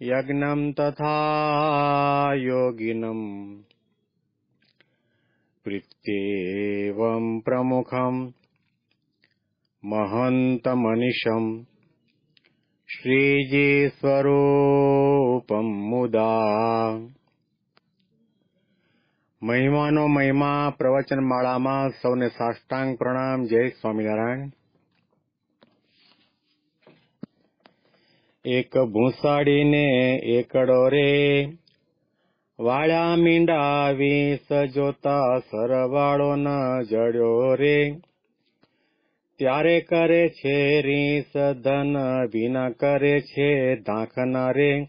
यज्ञम् तथा योगिनम् प्रीत्येवम् प्रमुखम् महन्तमनिशम् શ્રીજી મુદા મહિમાનો મહિમા પ્રવચન માળામાં સૌને સાષ્ટાંગ પ્રણામ જય સ્વામિનારાયણ એક ભૂસાડીને એકડો રે. વાળા મીંડા વીસ જોતા સરવાળો ન જડ્યો રે. ત્યારે કરે છે રીસ ધન, વિના કરે છે દાખના રે.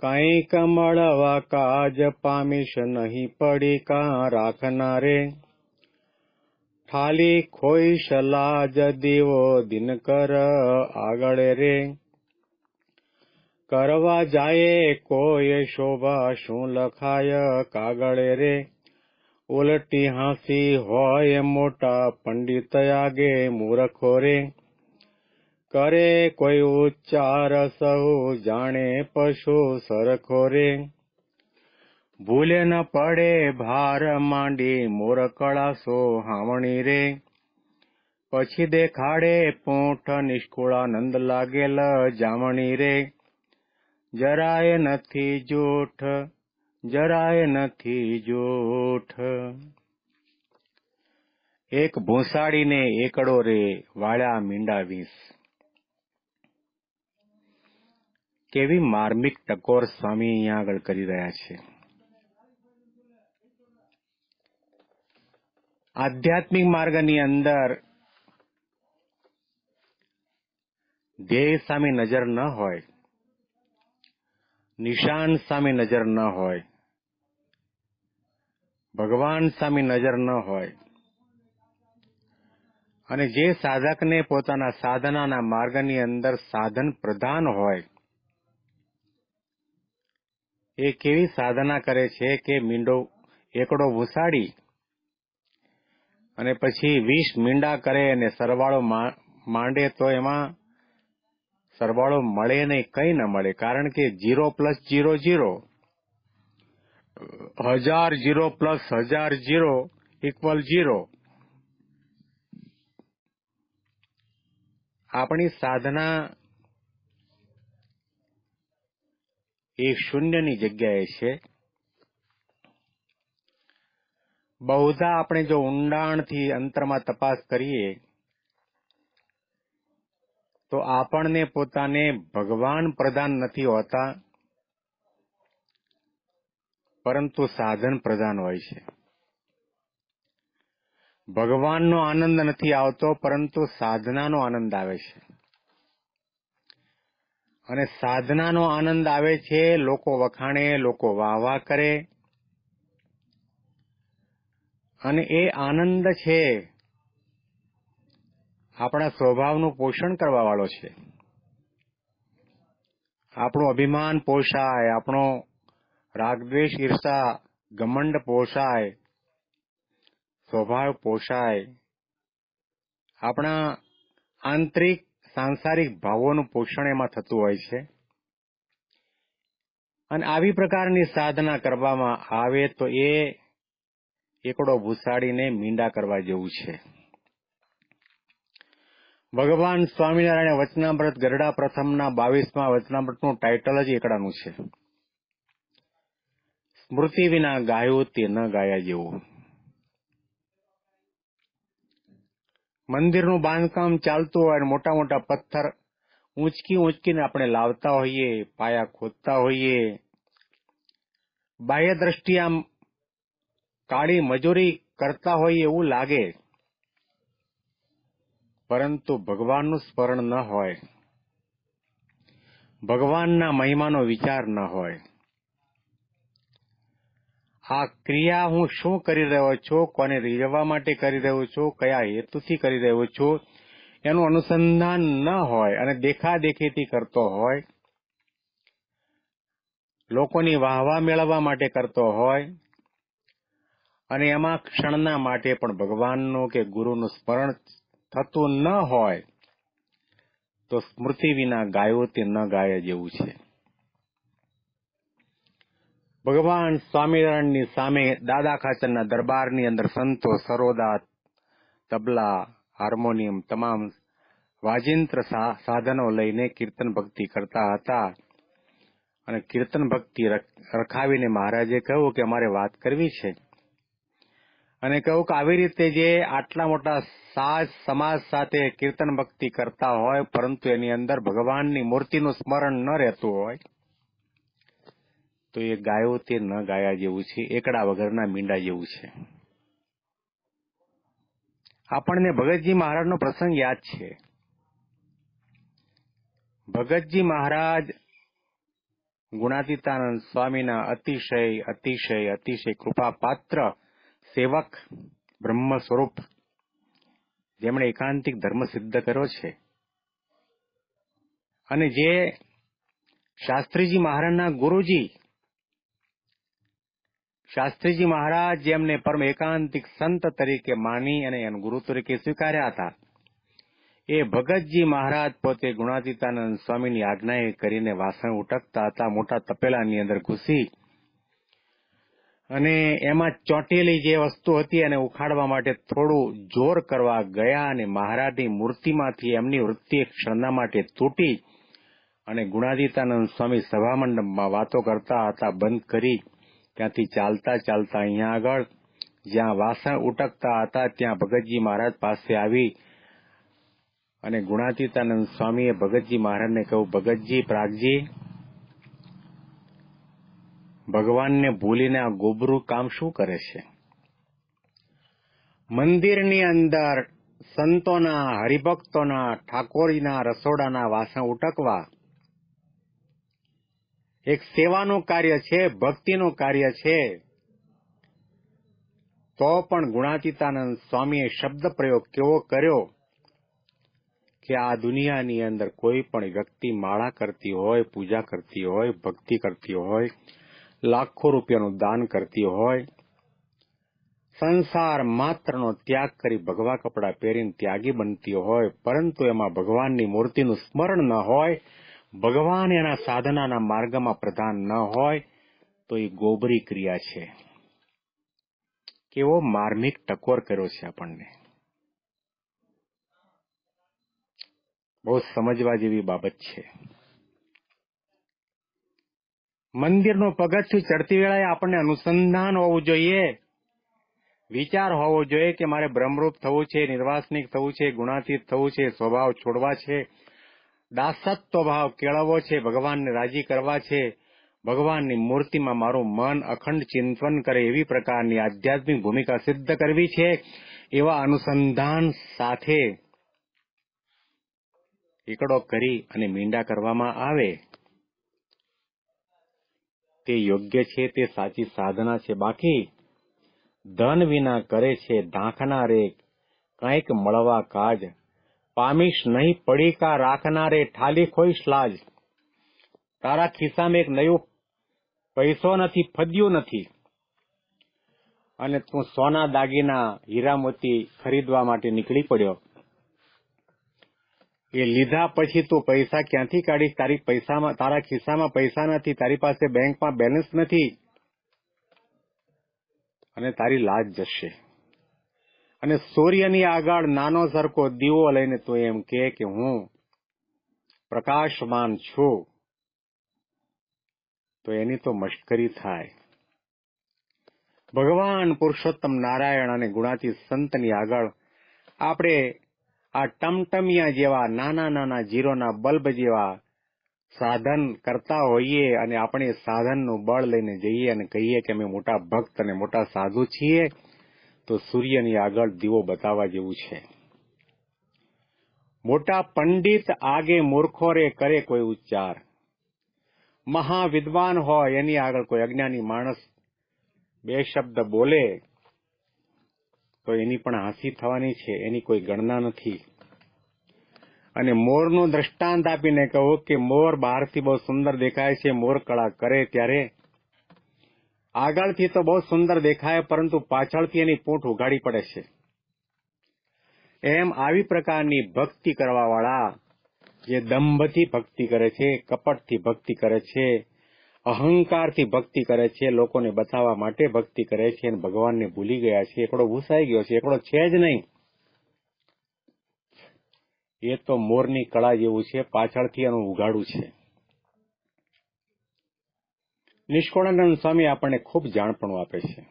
કઈ મળવા કાજ પામીશ નહીં પડી કા રાખના રે. ખાલી ખોઈશ લાજ દીવો દિન કર આગળ રે. કરવા જાય કોઈ શોભા શું લખાય કાગળે રે? ઉલટી હાંસી હોય મોટા પંડિત આગે મૂર્ખો રે. કરે કોઈ ઉચ્ચાર સહુ જાણે પશુ સરખો રે. ભૂલે ન પડે ભાર માંડી મોરકળાસો હાવણી રે. પછી દેખાડે પોઠ નિષ્કુળાનંદ લાગેલ જામણી રે. જરાય નથી જોઠ, જરાય નથી જોઠ. એક ભૂસાડીને એકડો રે વાળ્યા મીંડા વીસ. કેવી માર્મિક ટકોર સ્વામી અહીંયા આગળ કરી રહ્યા છે. આધ્યાત્મિક માર્ગની અંદર ધ્યેય સામે નજર ન હોય નિશાન સામે નજર ન હોય. ભગવાન સામે નજર ન હોય. અને જે સાધકને પોતાના સાધનાના માર્ગની અંદર સાધન પ્રધાન હોય, એ કેવી સાધના કરે છે કે મીંડો એકડો ભૂસાડી અને પછી વીસ મીંડા કરે અને સરવાળો માંડે તો એમાં સરવાળો મળે નહીં કઈ ન મળે, કારણ કે જીરો પ્લસ જીરો જીરો હજાર જીરો પ્લસ હજાર જીરો ઇક્વલ જીરો આપણી સાધના એ શૂન્યની જગ્યાએ છે. બહુધા આપણે જો ઊંડાણથી અંતરમાં તપાસ કરીએ તો આપણને પોતાને ભગવાન પ્રધાન નથી હોતા, પરંતુ સાધન પ્રધાન હોય છે. ભગવાનનો આનંદ નથી આવતો, પરંતુ સાધનાનો આનંદ આવે છે. અને સાધનાનો આનંદ આવે છે, લોકો વખાણે, લોકો વાહ વાહ કરે. અને એ આનંદ છે આપણા સ્વભાવનું પોષણ કરવા વાળો છે. આપણું અભિમાન પોષાય, આપણો રાગદ્વેષ, ઈર્ષા ગમંડ પોષાય, સ્વભાવ પોષાય. આપણા આંતરિક, સાંસારિક ભાવોનું પોષણ એમાં થતું હોય છે. અને આવી પ્રકારની સાધના કરવામાં આવે તો એ એકડો ભૂસાડીને મીંડા કરવા જેવું છે. ભગવાન સ્વામિનારાયણ વચનામૃત ગરડા પ્રથમના બાવીસમાં વચનામૃતનું ટાઇટલ જ એકડાનું છે. સ્મૃતિ વિના ગાયો તે ન ગાયા જેવું. મંદિરનું બાંધકામ ચાલતું હોય મોટા મોટા પથ્થર ઊંચકી ઊંચકીને આપણે લાવતા હોઈએ, પાયા ખોદતા હોઈએ. બાહ્ય દ્રષ્ટિ આમ કાળી મજૂરી કરતા હોઈએ એવું લાગે. પરંતુ ભગવાનનું સ્મરણ ન હોય, ભગવાનના મહિમાનો વિચાર ન હોય. આ ક્રિયા હું શું કરી રહ્યો છું, કોને રીઝવવા માટે કરી રહ્યો છું, કયા હેતુથી કરી રહ્યો છું, એનું અનુસંધાન ન હોય અને દેખાદેખીથી કરતો હોય, લોકોની વાહવા મેળવવા માટે કરતો હોય, અને એમાં ક્ષણના માટે પણ ભગવાનનું કે ગુરુનું સ્મરણ થતું ન હોય, તો સ્મૃતિ વિના ગાયો તે ન ગાય જેવું છે. ભગવાન સ્વામિનારાયણની સામે દાદા ખાચરના દરબારની અંદર સંતો સરોદા, તબલા, હાર્મોનિયમ તમામ વાજિંત્ર સાધનો લઈને કીર્તન ભક્તિ કરતા હતા. અને કીર્તન ભક્તિ રખાવીને મહારાજે કહ્યું કે અમારે વાત કરવી છે. અને કહ્યું કે આવી રીતે જે આટલા મોટા સાજ સમાજ સાથે કીર્તન ભક્તિ કરતા હોય, પરંતુ એની અંદર ભગવાનની મૂર્તિનું સ્મરણ ન રહેતું હોય, તો એ ગાયો તે ન ગાયા જેવું છે, એકડા વગરના મીંડા જેવું છે. આપણને ભગતજી મહારાજનો પ્રસંગ યાદ છે. ભગતજી મહારાજ ગુણાતીતાનંદ સ્વામીના અતિશય અતિશય અતિશય કૃપા પાત્ર સેવક બ્રહ્મ સ્વરૂપ. જેમણે એકાંતિક ધર્મ સિદ્ધ કર્યો છે. અને જે શાસ્ત્રીજી મહારાજના ગુરુજી, શાસ્ત્રીજી મહારાજ જેમને પરમ એકાંતિક સંત તરીકે માની અને એના ગુરુ તરીકે સ્વીકાર્યા હતા, એ ભગતજી મહારાજ પોતે ગુણાતીતાનંદ સ્વામીની આજ્ઞાએ કરીને વાસણ ઉટકતા હતા, મોટા તપેલાની અંદર ઘૂસી અને એમાં ચોંટેલી જે વસ્તુ હતી એને ઉખાડવા માટે થોડું જોર કરવા ગયા અને મહારાજની મૂર્તિમાંથી એમની વૃત્તિ એક ક્ષણના માટે તૂટી અને ગુણાદિતાનંદ સ્વામી સભામંડપમાં વાતો કરતા હતા, બંધ કરી ત્યાંથી ચાલતા ચાલતા અહીંયા આગળ, જ્યાં વાસણ ઉટકતા હતા, ત્યાં ભગતજી મહારાજ પાસે આવી અને ગુણાતીતાનંદ સ્વામીએ ભગતજી મહારાજને કહ્યું, ભગતજી, પ્રાગજી ભગવાનને ભૂલીને આ ગોબરું કામ શું કરે છે? મંદિરની અંદર સંતોના, હરિભક્તોના, ઠાકોરીના રસોડાના વાસણ ઉટકવા એક સેવાનું કાર્ય છે, ભક્તિનું કાર્ય છે, તો પણ ગુણાતીતાનંદ સ્વામીએ શબ્દ પ્રયોગ કેવો કર્યો કે આ દુનિયાની અંદર કોઈ પણ વ્યક્તિ માળા કરતી હોય, પૂજા કરતી હોય, ભક્તિ કરતી હોય લાખો રૂપિયાનું દાન કરતી હોય. સંસાર માત્રનો ત્યાગ કરી ભગવા કપડાં પહેરીને ત્યાગી બનતી હોય, પરંતુ એમાં ભગવાનની મૂર્તિનું સ્મરણ ન હોય, ભગવાન એના સાધનાના માર્ગમાં પ્રધાન ન હોય, તો એ ગોબરી ક્રિયા છે. કેવો માર્મિક ટકોર કર્યો છે આપણને. બહુ સમજવા જેવી બાબત છે. મંદિરનું પગથિયું ચડતી વેળાએ આપણને અનુસંધાન હોવું જોઈએ. વિચાર હોવો જોઈએ કે મારે બ્રહ્મરૂપ થવું છે, નિર્વાસનિક થવું છે, ગુણાતીત થવું છે, સ્વભાવ છોડવા છે, દાસત્વ ભાવ કેળવવો છે, ભગવાનને રાજી કરવા છે, ભગવાનની મૂર્તિમાં મારું મન અખંડ ચિંતન કરે એવી પ્રકારની આધ્યાત્મિક ભૂમિકા સિદ્ધ કરવી છે એવા અનુસંધાન સાથે એકડો કરી અને મીંડા કરવામાં આવે. તે યોગ્ય છે, તે સાચી સાધના છે. બાકી, ધન વિના કરે છે, ઢાંકનારે કંઈક મળવા કાજ. પામીશ નહીં, પડીકા રાખનારે ઠાલી ખોઈશ લાજ. તારા ખિસ્સામાં એક નયું પૈસો નથી, ફદ્યું નથી. અને તું સોના દાગીના હીરામોતી ખરીદવા માટે નીકળી પડ્યો. એ લીધા પછી તું પૈસા ક્યાંથી કાઢીશ? તારી પૈસામાં, તારા ખિસ્સામાં પૈસા નથી, તારી પાસે બેંકમાં બેલેન્સ નથી. અને તારી લાજ જશે. અને સૂર્યની આગળ નાનો સરખો દીવો લઈને તું એમ કે હું પ્રકાશમાન છું. તો એની તો મશ્કરી થાય. ભગવાન પુરુષોત્તમ નારાયણ અને ગુણાતી સંતની આગળ આપણે આ ટમટમિયા જેવા નાના નાના જીરોના બલ્બ જેવા સાધન કરતા હોઈએ અને આપણે સાધનનું બળ લઈને જઈએ અને કહીએ કે અમે મોટા ભક્ત અને મોટા સાધુ છીએ, તો સૂર્યની આગળ દીવો બતાવવા જેવું છે. મોટા પંડિત આગે મૂર્ખો રે કરે કોઈ ઉચ્ચાર. મહાવિદ્વાન હોય એની આગળ કોઈ અજ્ઞાની માણસ બે શબ્દ બોલે તો એની પણ હાંસી થવાની છે, એની કોઈ ગણના નથી. અને મોરનો દ્રષ્ટાંત આપીને કહું કે મોર બહારથી બહુ સુંદર દેખાય છે, મોર કળા કરે ત્યારે. આગળથી તો બહુ સુંદર દેખાય, પરંતુ પાછળથી એની પૂંઠ ઉઘાડી પડે છે. એમ આવી પ્રકારની ભક્તિ કરવાવાળા જે દંભથી ભક્તિ કરે છે, કપટથી ભક્તિ કરે છે અહંકારથી ભક્તિ કરે છે, લોકોને બતાવવા માટે ભક્તિ કરે છે અને ભગવાનને ભૂલી ગયા છે. એકડો ભૂસાઈ ગયો છે, એકડો છે જ નહીં. એ તો મોરની કળા જેવું છે, પાછળથી એનું ઉઘાડું છે. નિષ્કોળાનંદ સ્વામી આપણને ખૂબ જાણપણું આપે છે.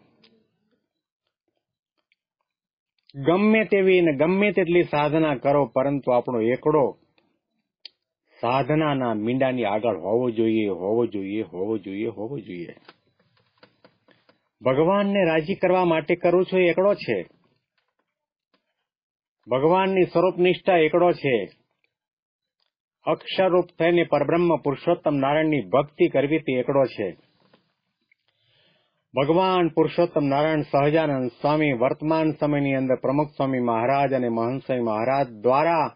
ગમે તેવી ને ગમે તેટલી સાધના કરો, પરંતુ આપણો એકડો સાધનાના મીંડાની આગળ હોવો જોઈએ હોવો જોઈએ હોવો જોઈએ હોવો જોઈએ. ભગવાનને રાજી કરવા માટે કરું છું એકડો છે. ભગવાનની સ્વરૂપ નિષ્ઠા એકડો છે. અક્ષરરૂપ થઈને પરબ્રહ્મ પુરુષોત્તમ નારાયણની ભક્તિ કરવી તે એકડો છે. ભગવાન પુરુષોત્તમ નારાયણ સહજાનંદ સ્વામી વર્તમાન સમયની અંદર પ્રમુખ સ્વામી મહારાજ અને મહંત સ્વામી મહારાજ દ્વારા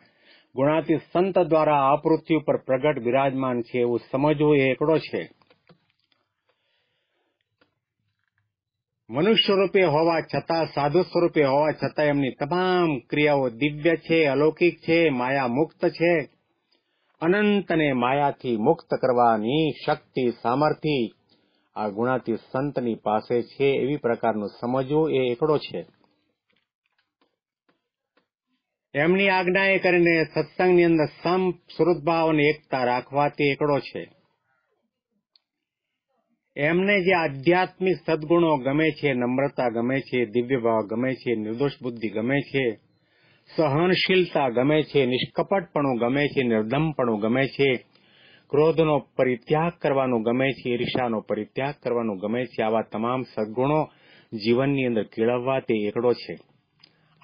ગુણાતીત સંત દ્વારા આ પૃથ્વી ઉપર પ્રગટ બિરાજમાન છે એવું સમજવું એ એકડો છે. મનુષ્ય રૂપે હોવા છતાં સાધુ સ્વરૂપે હોવા છતાં એમની તમામ ક્રિયાઓ દિવ્ય છે, અલૌકિક છે માયા મુક્ત છે અનંતને માયાથી મુક્ત કરવાની શક્તિ, સામર્થ્ય આ ગુણાતી સંતની પાસે છે એવી પ્રકારનું સમજવું એ એકડો છે. એમની આજ્ઞાએ કરીને સત્સંગની અંદર સમ સુરતભાવ અને એકતા રાખવા તે એકડો છે. એમને જે આધ્યાત્મિક સદગુણો ગમે છે, નમ્રતા ગમે છે દિવ્ય ભાવ ગમે છે, નિર્દોષ બુદ્ધિ ગમે છે, સહનશીલતા ગમે છે, નિષ્કપટપણું ગમે છે, નિર્દમપણું ગમે છે, ક્રોધનો પરિત્યાગ કરવાનું ગમે છે ઈર્ષાનો પરિત્યાગ કરવાનું ગમે છે, આવા તમામ સદગુણો જીવનની અંદર કેળવવા તે એકડો છે.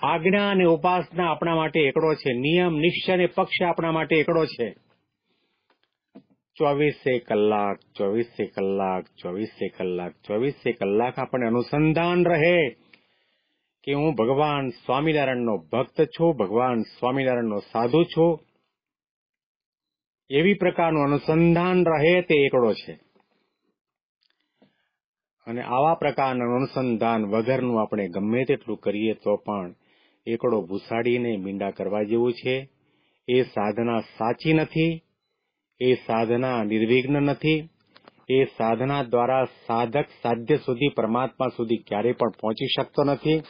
આજ્ઞા અને ઉપાસના આપણા માટે એકડો છે. નિયમ નિશ્ચય અને પક્ષ આપણા માટે એકડો છે. ચોવીસે કલાક ચોવીસે કલાક ચોવીસે કલાક ચોવીસે કલાક આપણને અનુસંધાન રહે કે હું ભગવાન સ્વામિનારાયણનો ભક્ત છું, ભગવાન સ્વામિનારાયણનો સાધુ છું. એવી પ્રકારનું અનુસંધાન રહે તે એકડો છે. અને આવા પ્રકારનું અનુસંધાન વગરનું આપણે ગમે તેટલું કરીએ તો પણ એકડો ભૂસાડીને મીંડા કરવા જેવું છે. એ સાધના સાચી નથી. એ સાધના નિર્વિઘ્ન નથી. એ સાધના દ્વારા સાધક સાધ્ય સુધી પરમાત્મા સુધી ક્યારેય પણ પહોંચી શકતો નથી.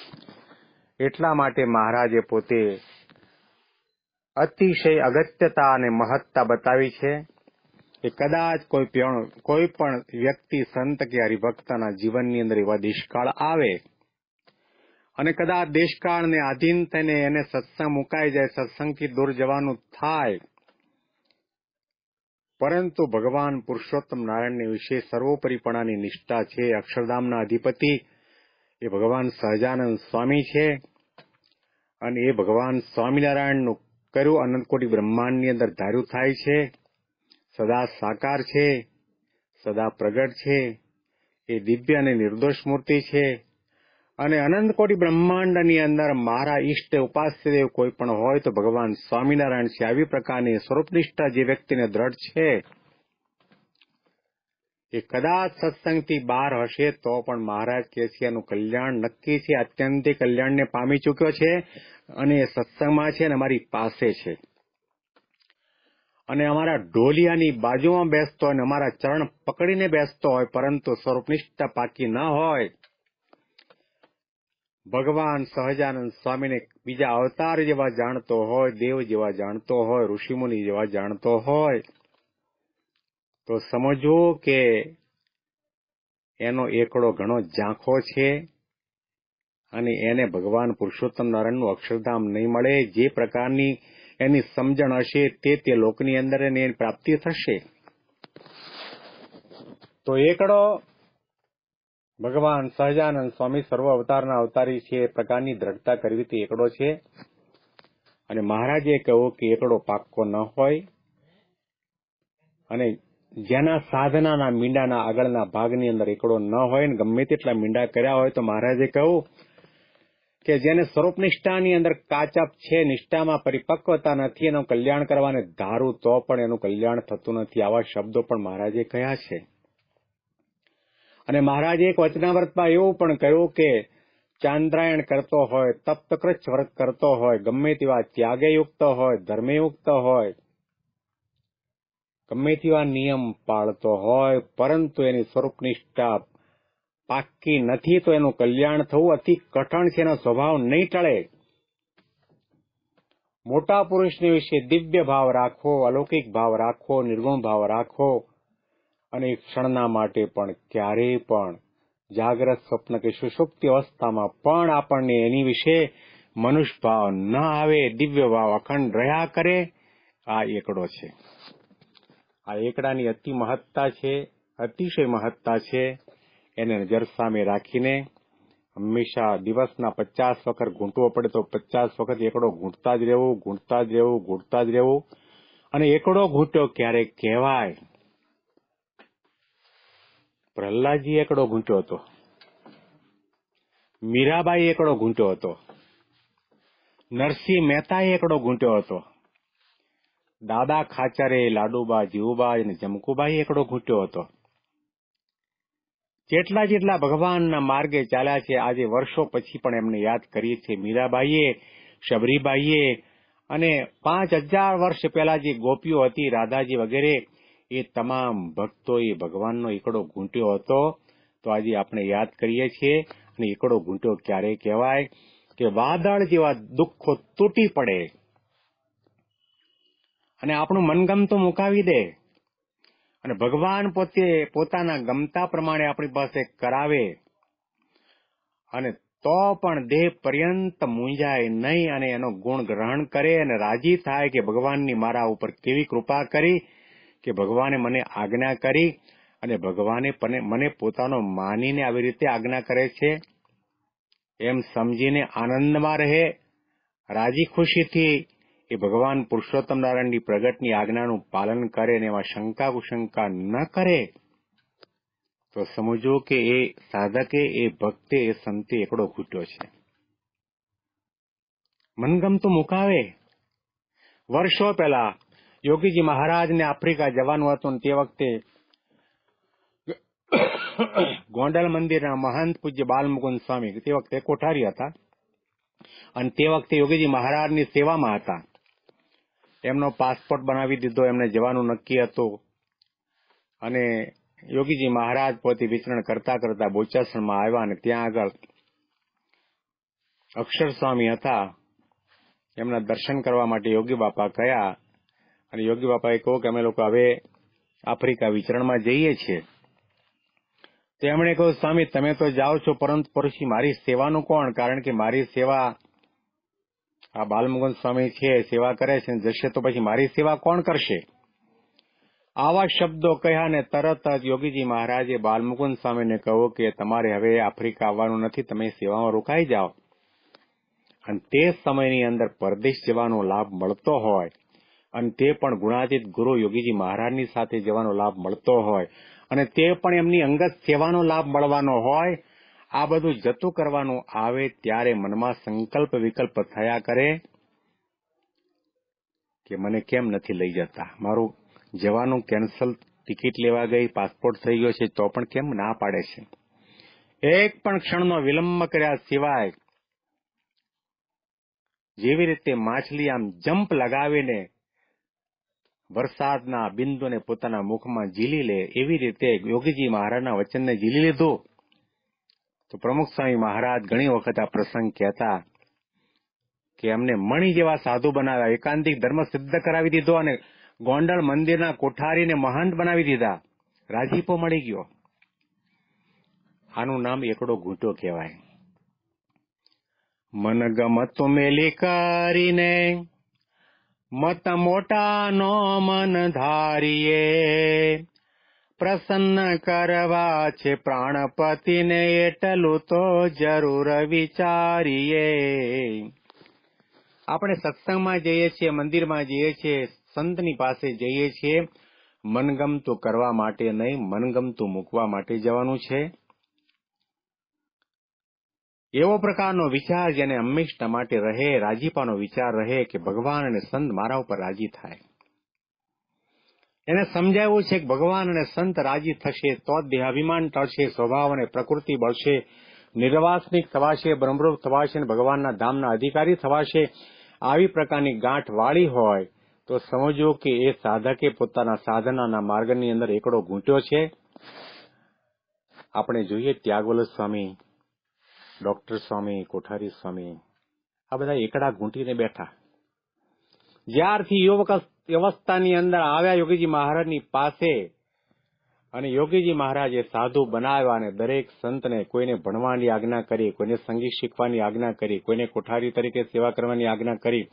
એટલા માટે મહારાજે પોતે અતિશય અગત્યતા અને મહત્તા બતાવી છે કે કદાચ કોઈ પણ કોઈ પણ વ્યક્તિ સંત કે હરિભક્તના જીવનની અંદર એવા દુષ્કાળ આવે અને કદાચ દેશકાળને આધીન થઈને એને સત્સંગ મુકાઈ જાય, સત્સંગથી દૂર જવાનું થાય. પરંતુ ભગવાન પુરુષોત્તમ નારાયણની વિશે સર્વોપરીપણાની નિષ્ઠા છે. અક્ષરધામના અધિપતિ એ ભગવાન સહજાનંદ સ્વામી છે અને એ ભગવાન સ્વામિનારાયણનું કર્યું અનંતકોટી બ્રહ્માંડની અંદર ધાર્યું થાય છે. સદા સાકાર છે, સદા પ્રગટ છે. એ દિવ્ય અને નિર્દોષ મૂર્તિ છે. અને અનંત કોટી બ્રહ્માંડની અંદર મારા ઈષ્ટ ઉપાસ્ય દેવ કોઈ પણ હોય તો ભગવાન સ્વામિનારાયણ છે. આવી પ્રકારની સ્વરૂપનિષ્ઠા જે વ્યક્તિને દ્રઢ છે, એ કદાચ સત્સંગથી બહાર હશે તો પણ મહારાજ કેસિયાનું કલ્યાણ નક્કી છે. અત્યંત કલ્યાણને પામી ચૂક્યો છે અને એ સત્સંગમાં છે અને અમારી પાસે છે. અને અમારા ઢોલિયાની બાજુમાં બેસતો હોય અને અમારા ચરણ પકડીને બેસતો હોય, પરંતુ સ્વરૂપનિષ્ઠા પાકી ન હોય ભગવાન સહજાનંદ સ્વામીને બીજા અવતાર જેવા જાણતો હોય, દેવ જેવા જાણતો હોય, ઋષિમુનિ જેવા જાણતો હોય, તો સમજો કે એનો એકડો ઘણો ઝાંખો છે અને એને ભગવાન પુરુષોત્તમ નારાયણનું અક્ષરધામ નહીં મળે. જે પ્રકારની એની સમજણ હશે તે તે લોકની અંદર એની પ્રાપ્તિ થશે. તો એકડો ભગવાન સહજાનંદ સ્વામી સર્વ અવતારના અવતારી છે, એ પ્રકારની દ્રઢતા કરવી તે એકડો છે. અને મહારાજે કહ્યું કે એકડો પાક્કો ન હોય. અને જેના સાધનાના મીંડાના આગળના ભાગની અંદર એકડો ન હોય ને ગમે તેટલા મીંડા કર્યા હોય તો મહારાજે કહ્યું કે જેને સ્વરૂપ નિષ્ઠાની અંદર કાચપ છે, નિષ્ઠામાં પરિપક્વતા નથી, એનું કલ્યાણ કરવાને ધારું તો પણ એનું કલ્યાણ થતું નથી, આવા શબ્દો પણ મહારાજે કહ્યા છે. અને મહારાજે એક વચનાવ્રતમાં એવું પણ કહ્યું કે ચાંદ્રાયણ કરતો હોય તપ્તકૃચ્છ વ્રત કરતો હોય, ગમે તેવા ત્યાગયુક્ત હોય, ધર્મયુક્ત હોય, ગમે તેવા નિયમ પાળતો હોય, પરંતુ એની સ્વરૂપ નિષ્ઠા પાકી નથી, તો એનું કલ્યાણ થવું અતિ કઠણ છે, એનો સ્વભાવ નહીં ટળે. મોટા પુરુષને વિશે દિવ્ય ભાવ રાખવો અલૌકિક ભાવ રાખવો નિર્ગુણ ભાવ રાખવો અને ક્ષણના માટે પણ ક્યારેય પણ. જાગ્રત સ્વપ્ન કે સુષુપ્તિ અવસ્થામાં પણ આપણને એની વિશે મનુષ્ય ભાવ ન આવે, દિવ્ય ભાવ અખંડ રહ્યા કરે, આ એકડો છે. આ એકડાની અતિ મહત્તા છે, અતિશય મહત્તા છે. એને નજર સામે રાખીને હંમેશા દિવસના પચાસ વખત ઘૂંટવો પડે તો પચાસ વખત એકડો ઘૂંટતા જ રહેવું, ઘૂંટતા જ રહેવું, ઘૂંટતા જ રહેવું. અને એકડો ઘૂંટ્યો ક્યારેક કહેવાય પ્રહલાદજી એકડો ઘૂંટ્યો હતો. મીરાબાઈ એકડો ઘૂંટ્યો હતો. નરસિંહ મહેતાએ એકડો ઘૂંટ્યો હતો. દાદા ખાચરે, લાડુબા, જીવુબાઈ અને જમકુબાઈ એકડો ઘૂંટ્યો હતો. જેટલા જેટલા ભગવાનના માર્ગે ચાલ્યા છે, આજે વર્ષો પછી પણ એમને યાદ કરીએ છીએ મીરાબાઈએ, શબરીબાઈએ અને પાંચ હજાર વર્ષ પહેલા જે ગોપીઓ હતી, રાધાજી વગેરે એ તમામ ભક્તોએ ભગવાનનો એકડો ઘૂંટ્યો હતો. તો આજે આપણે યાદ કરીએ છીએ અને એકડો ઘૂંટ્યો ક્યારે કહેવાય? કે વાદળ જેવા દુઃખો તૂટી પડે. અને આપણું મનગમતું મુકાવી દે. અને ભગવાન પોતે પોતાના ગમતા પ્રમાણે આપણી પાસે કરાવે. અને તો પણ દેહ પર્યંત મૂંઝાય નહીં અને એનો ગુણ ગ્રહણ કરે અને રાજી થાય કે ભગવાનની મારા ઉપર કેવી કૃપા કરી. કે ભગવાને મને આજ્ઞા કરી અને ભગવાને મને પોતાનો માનીને આવી રીતે આજ્ઞા કરે છે. એમ સમજીને આનંદમાં રહે, રાજી ખુશીથી એ ભગવાન પુરુષોત્તમ નારાયણની પ્રગટની આજ્ઞાનું પાલન કરે અને એમાં શંકા કુશંકા ન કરે. તો સમજો કે એ સાધકે, એ ભક્તે, એ સંતે એકડો ઘૂટ્યો છે. મનગમતું મુકાવે. વર્ષો પહેલા યોગીજી મહારાજને આફ્રિકા જવાનું હતું તે વખતે ગોંડલ મંદિરના મહંત પૂજ્ય બાલમુકુંદ સ્વામી તે વખતે કોઠારી હતા. અને તે વખતે યોગીજી મહારાજની સેવામાં હતા. એમનો પાસપોર્ટ બનાવી દીધો, એમને જવાનું નક્કી હતું. અને યોગીજી મહારાજ પોતે વિચરણ કરતા કરતા બોચાસણમાં આવ્યા અને ત્યાં આગળ અક્ષર સ્વામી હતા. એમના દર્શન કરવા માટે યોગી બાપા ગયા. અને યોગી બાપાએ કહો કે અમે લોકો હવે આફ્રિકા વિચરણમાં જઈએ છીએ. તો એમણે કહ્યું, સ્વામી, તમે તો જાઓ છો, પરંતુ પછી મારી સેવાનું કોણ? કારણ કે મારી સેવા આ બાલમુગન સ્વામી છે, સેવા કરે છે જશે તો પછી મારી સેવા કોણ કરશે? આવા શબ્દો કહ્યા ને તરત જ યોગીજી મહારાજે બાલમુકુંદ સ્વામીને કહ્યું કે, તમારે હવે આફ્રિકા આવવાનું નથી, તમે સેવામાં રોકાઈ જાઓ. અને તે સમયની અંદર પરદેશ જવાનો લાભ મળતો હોય અને તે પણ ગુણાતીત ગુરુ યોગીજી મહારાજની સાથે જવાનો લાભ મળતો હોય અને તે પણ એમની અંગત સેવાનો લાભ મળવાનો હોય, આ બધું જતું કરવાનું આવે ત્યારે મનમાં સંકલ્પ વિકલ્પ થયા કરે કે મને કેમ નથી લઈ જતા? મારું જવાનું કેન્સલ ટિકિટ લેવા ગઈ, પાસપોર્ટ થઈ ગયો છે, તો પણ કેમ ના પાડે છે? એક પણ ક્ષણનો વિલંબ કર્યા સિવાય જેવી રીતે માછલી આમ જમ્પ લગાવીને વરસાદના બિંદુને પોતાના મુખમાં ઝીલી લે, એવી રીતે યોગીજી મહારાજના વચનને ઝીલી લીધું. તો પ્રમુખ સ્વામી મહારાજ ઘણી વખત આ પ્રસંગ કહેતા કે એમને મણી જેવા સાધુ બનાવ્યા, એકાંતિક ધર્મ સિદ્ધ કરાવી દીધો અને ગોંડલ મંદિરના કોઠારીને મહંત બનાવી દીધા. રાજીપો મળી ગયો. આનું નામ એકડો ઘૂંટો કહેવાય. મન ગમત મેલી કરીને મત મોટાનો મન ધારીએ પ્રસન્ન કરવા છે પ્રાણપતિને એટલું તો જરૂર વિચારીએ. આપણે સત્સંગમાં જઈએ છીએ, મંદિરમાં જઈએ છીએ, સંતની પાસે જઈએ છીએ. મનગમતું કરવા માટે નહીં, મનગમતું મૂકવા માટે જવાનું છે. એવો પ્રકારનો વિચાર જેને હંમેશા માટે રહે, રાજીપાનો વિચાર રહે કે ભગવાન અને સંત મારા ઉપર રાજી થાય. એને સમજાવ્યું છે કે ભગવાન અને સંત રાજી થશે તો જ દેહાભિમાન ટળશે, સ્વભાવ અને પ્રકૃતિ બળશે. નિર્વાસનિક થવાશે, બ્રહ્મરૂપ થવાશે અને ભગવાનના ધામના અધિકારી થવાશે. આવી પ્રકારની ગાંઠ વાળી હોય તો સમજો કે એ સાધકે પોતાના સાધનાના માર્ગની અંદર એકડો ઘૂંટ્યો છે. આપણે જોઈએ ત્યાગવલ સ્વામી. ડોક્ટર સ્વામી, કોઠારી સ્વામી, આ બધા એકડા ઘૂંટીને બેઠા. જ્યારથી યુવક અવસ્થાની અંદર આવ્યા યોગીજી મહારાજની પાસે અને યોગીજી મહારાજે સાધુ બનાવ્યા અને દરેક સંતને કોઈને ભણવાની આજ્ઞા કરી, કોઈને સંગીત શીખવાની આજ્ઞા કરી, કોઈને કોઠારી તરીકે સેવા કરવાની આજ્ઞા કરી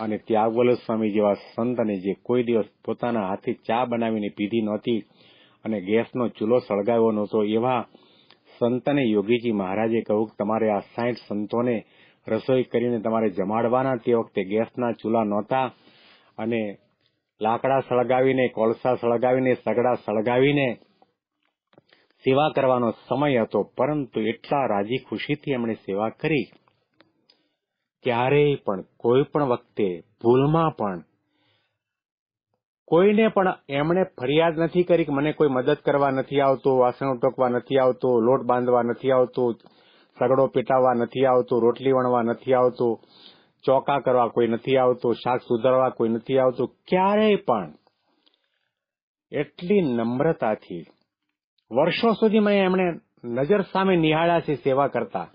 અને ત્યાગવલ સ્વામી જેવા સંતને જે કોઈ દિવસ પોતાના હાથે ચા બનાવીને પીધી નહોતી અને ગેસનો ચૂલો સળગાવ્યો નહોતો એવા સંતને યોગીજી મહારાજે કહ્યું કે તમારે આ સાઠ સંતોને રસોઈ કરીને તમારે જમાડવાના તે વખતે ગેસના ચૂલા નહોતા અને લાકડા સળગાવીને, કોલસા સળગાવીને, સગડા સળગાવીને સેવા કરવાનો સમય હતો. પરંતુ એટલા રાજી ખુશીથી એમણે સેવા કરી. ક્યારેય પણ, કોઈ પણ વખતે ભૂલમાં પણ કોઈને પણ એમણે ફરિયાદ નથી કરી કે મને કોઈ મદદ કરવા નથી આવતો, વાસણ ઉટકવા નથી આવતો, લોટ બાંધવા નથી આવતો, સગડો પેટાવવા નથી આવતો, રોટલી વણવા નથી આવતો, ચોકા કરવા કોઈ નથી આવતો, શાક સુધારવા કોઈ નથી આવતું, ક્યારેય પણ. એટલી નમ્રતાથી, વર્ષો સુધીમાં એમણે નજર સામે નિહાળ્યા છે સેવા કરતા.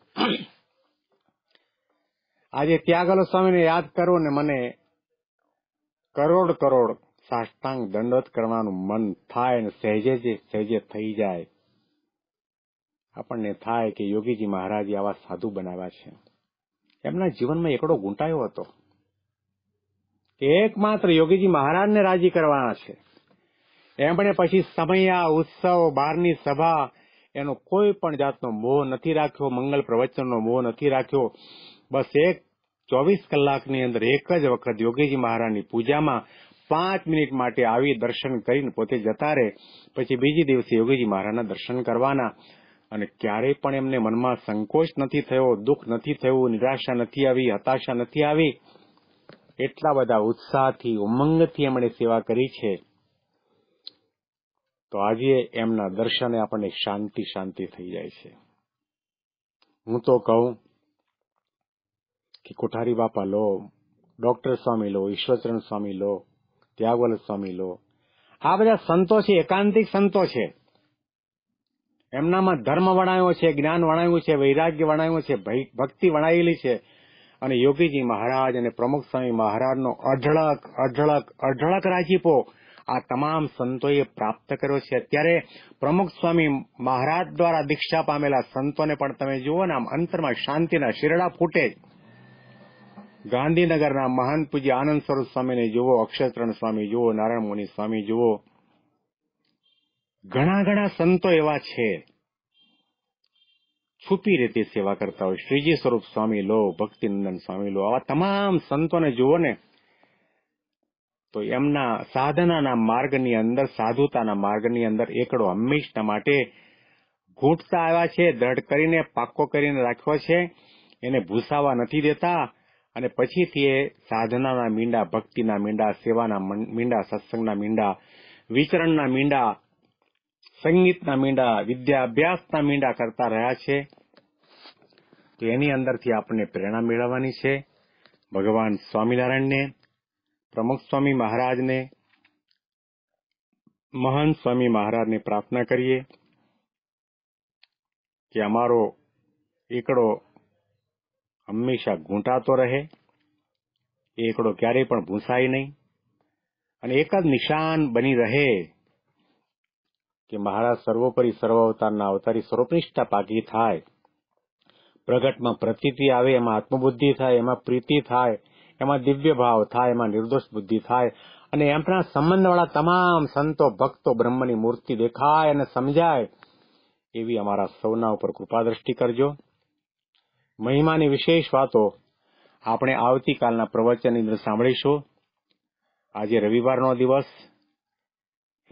આજે ત્યાગલ સ્વામીને યાદ કરો ને મને કરોડ કરોડ સાષ્ટાંગ દંડવત કરવાનું મન થાય અને સહેજે સહેજે થઈ જાય. આપણને થાય કે યોગીજી મહારાજે આવા સાધુ બનાવ્યા છે. એમના જીવનમાં એકડો ગુંટાયો હતો. એકમાત્ર યોગીજી મહારાજને રાજી કરવાના છે. એમણે પછી સમયા, ઉત્સવ, બારની સભા એનો કોઈ પણ જાતનો મોહ નથી રાખ્યો, મંગલ પ્રવચનનો મોહ નથી રાખ્યો. બસ એક ચોવીસ કલાકની અંદર એક જ વખત યોગીજી મહારાજની પૂજામાં પાંચ મિનિટ માટે આવી દર્શન કરીને પોતે જતા રહે. પછી બીજી દિવસે યોગીજી મહારાજના દર્શન કરવાના. અને ક્યારેય પણ એમને મનમાં સંકોચ નથી થયો, દુઃખ નથી થયું, નિરાશા નથી આવી, હતાશા નથી આવી. એટલા બધા ઉત્સાહથી, ઉમંગથી એમણે સેવા કરી છે. તો આજે એમના દર્શને આપણને શાંતિ શાંતિ થઈ જાય છે. હું તો કહું કે કોઠારી બાપા લો, ડોક્ટર સ્વામી લો, ઈશ્વરચરણ સ્વામી લો ત્યાગવલ સ્વામી લો. આ બધા સંતો છે, એકાંતિક સંતો છે. એમનામાં ધર્મ વણાયો છે જ્ઞાન વણાયું છે વૈરાગ્ય વણાયું છે ભક્તિ વણાયેલી છે. અને યોગીજી મહારાજ અને પ્રમુખ સ્વામી મહારાજનો અઢળક અઢળક અઢળક રાજીપો આ તમામ સંતોએ પ્રાપ્ત કર્યો છે. અત્યારે પ્રમુખ સ્વામી મહારાજ દ્વારા દીક્ષા પામેલા સંતોને પણ તમે જુઓ ને આમ અંતરમાં શાંતિના શિરડા ફૂટે ગાંધીનગરના મહાન પૂજ્ય આનંદ સ્વરૂપ સ્વામીને જુઓ અક્ષરત્રણ સ્વામી જુઓ, નારાયણ મુનિ સ્વામી જુઓ. ઘણા ઘણા સંતો એવા છે. છુપી રીતે સેવા કરતા હોય. શ્રીજી સ્વરૂપ સ્વામી લો, ભક્તિનંદન સ્વામી લો. આવા તમામ સંતોને જુઓ ને, તો એમના સાધનાના માર્ગની અંદર, સાધુતાના માર્ગની અંદર એકડો હંમેશના માટે ઘૂંટતા આવ્યા છે, દ્રઢ કરીને, પાક્કો કરીને રાખ્યો છે. એને ભૂસાવા નથી દેતા. અને પછીથી એ સાધનાના મીંડા, ભક્તિના મીંડા, સેવાના મીંડા, સત્સંગના મીંડા, વિચરણના મીંડા, સંગીતના મીંડા વિદ્યા અભ્યાસના મીંડા કરતા રહ્યા છે. તો એની અંદરથી આપણને પ્રેરણા મેળવવાની છે. ભગવાન સ્વામિનારાયણને, પ્રમુખ સ્વામી મહારાજને, મહાન સ્વામી મહારાજને પ્રાર્થના કરીએ કે અમારો એકડો હંમેશા ઘૂંટાતો રહે, એકડો ક્યારેય પણ ભૂંસાય નહીં. અને એક જ નિશાન બની રહે કે મહારાજ સર્વોપરી સર્વ અવતારના અવતારી સ્વરૂપનિષ્ઠા પાકી થાય. પ્રગટમાં પ્રતીતિ આવે, એમાં આત્મબુદ્ધિ થાય, એમાં પ્રીતિ થાય, એમાં દિવ્ય ભાવ થાય, એમાં નિર્દોષ બુદ્ધિ થાય. અને એમના સંબંધવાળા તમામ સંતો, ભક્તો, બ્રહ્મની મૂર્તિ દેખાય અને સમજાય. એવી અમારા સૌના ઉપર કૃપા દ્રષ્ટિ કરજો. મહિમાની વિશેષ વાતો આપણે આવતીકાલના પ્રવચનની અંદર સાંભળીશું. આજે રવિવારનો દિવસ.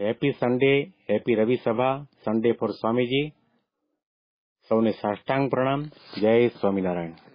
હેપી સન્ડે હેપી રવિ સભા સન્ડે ફોર સ્વામીજી સૌને સાષ્ટાંગ પ્રણામ. જય સ્વામિનારાયણ.